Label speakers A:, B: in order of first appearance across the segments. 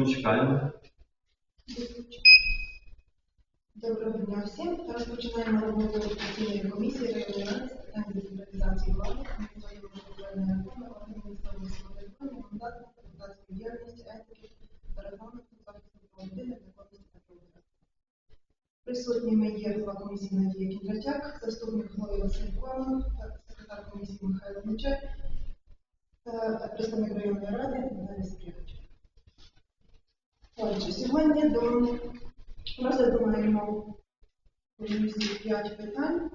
A: Тому чекаємо.
B: Доброго дня всім. Розпочинаємо роботу постійної комісії питань децентралізації влади, моніторингу реформи, правопорядку. Присутніми є голова комісії Надія Кіндратяк, заступник голови Василь та секретар комісії Михайло Мичак, та представник районної ради Наталія Спрягач. Отже, сьогодні до розгляду маємо комісії 5 питань.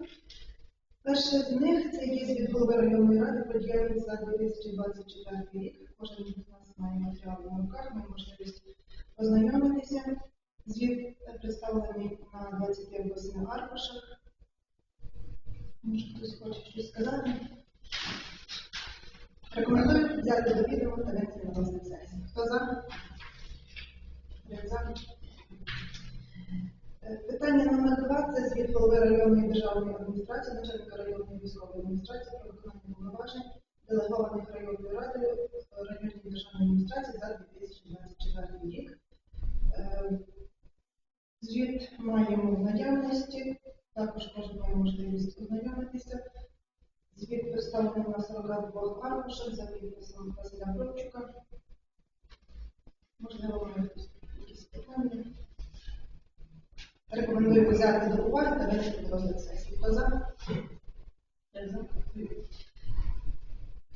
B: Перше з них це є звіт голови районної ради про діяльність за 2024 рік. Кожен з нас має матеріали на руках, має можливість ознайомитися. Звіт представлений на 28 аркушах. Може, хтось хоче щось сказати? Рекомендую взяти до відома та на розгляд сесії. Хто за? Три за. Е, Питання номер два це звіт голови районної державної адміністрації, начальника районної військової адміністрації про виконання повноважень делегованих районною радою е, районної державної адміністрації за 2024 рік. Е, Звіт маємо в наявності, також кожен можливість ознайомитися. Звіт представлений на 42 аркушах за підписом Василя Бровчука. Можливо, якісь питання. Рекомендую взяти до уваги та винести розгляд сесії. Хто за?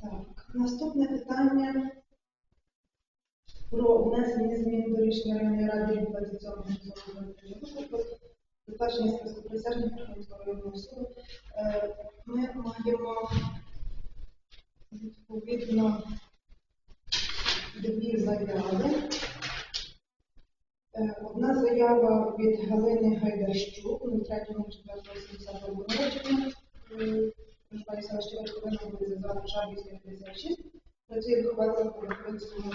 B: Так, наступне питання про внесення змін до рішення районної ради від 27 року затвердження списку присяжних Верховного районного суду. Ми маємо відповідно дві заяви. Е, Одна заява від Галини Гайдащук, на 3.4.70 року народження. Е, Проживає селищі Верховина, вулиця Зала Жабівська, 56. Працює вихователем у Верховинському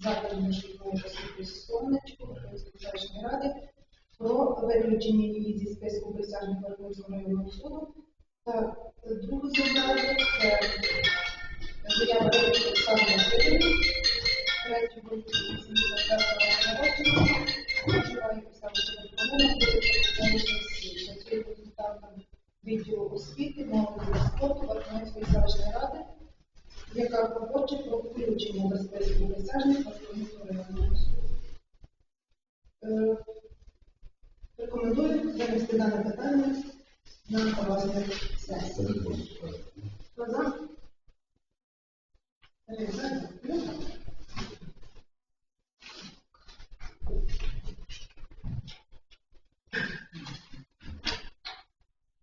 B: закладі дошкільної освіти Сонечко Верховинської селищної ради про виключення її зі списку присяжних Верховинського районного суду. Та другу заяву це заява Олександра Васильівни, 3.81 селищної ради, яка хоче про включення до списку Верховинського районного суду. Е, Рекомендую занести дане питання на розгляд сесії. Хто за? Три за. Дякую.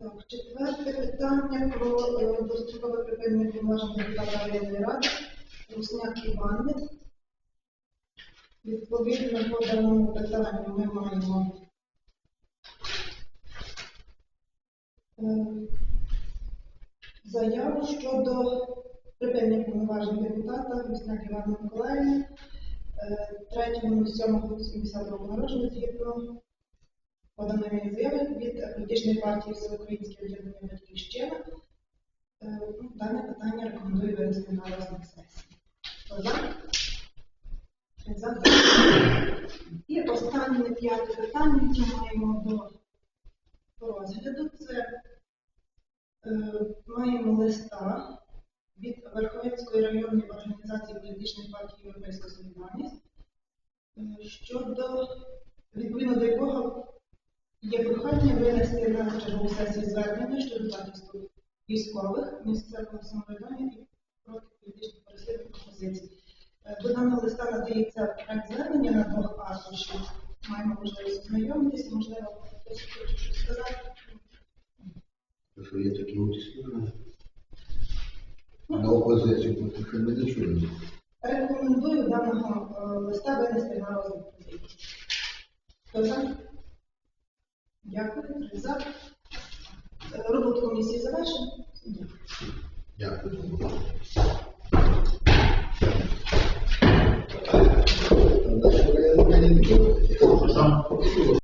B: Так, четверте питання про е, дострокове припинення повноважень депутата районної ради Русняк Івани. Відповідно по даному питанню ми маємо е, заяву щодо припинення повноважень депутата Русняк Івана Миколаївни, 3.07.70 року народження згідно поданої заяви від політичної партії Всеукраїнське об'єднання Батьківщина. Е, ну, Дане питання рекомендую винести на розгляд сесії. І останнє п'яте питання, яке маємо до розгляду, це е, маємо листа від Верховенської районної організації політичної партії Європейська Солідарність е, щодо Є прохання винести на чергову сесію звернення щодо захисту військових місцевого самоврядування і проти політичних переслідувань опозиції. Е, До даного листа надається проект звернення на двох аркушів. Маємо можливість ознайомитися, можливо, хтось хоче щось сказати.
C: Що є такі утиснення? На опозицію поки що ми не чуємо.
B: Рекомендую даного е, листа винести на розгляд позиції. Хто за? Дякую. За. Роботу комісії завершено. Дякую.
C: Дякую.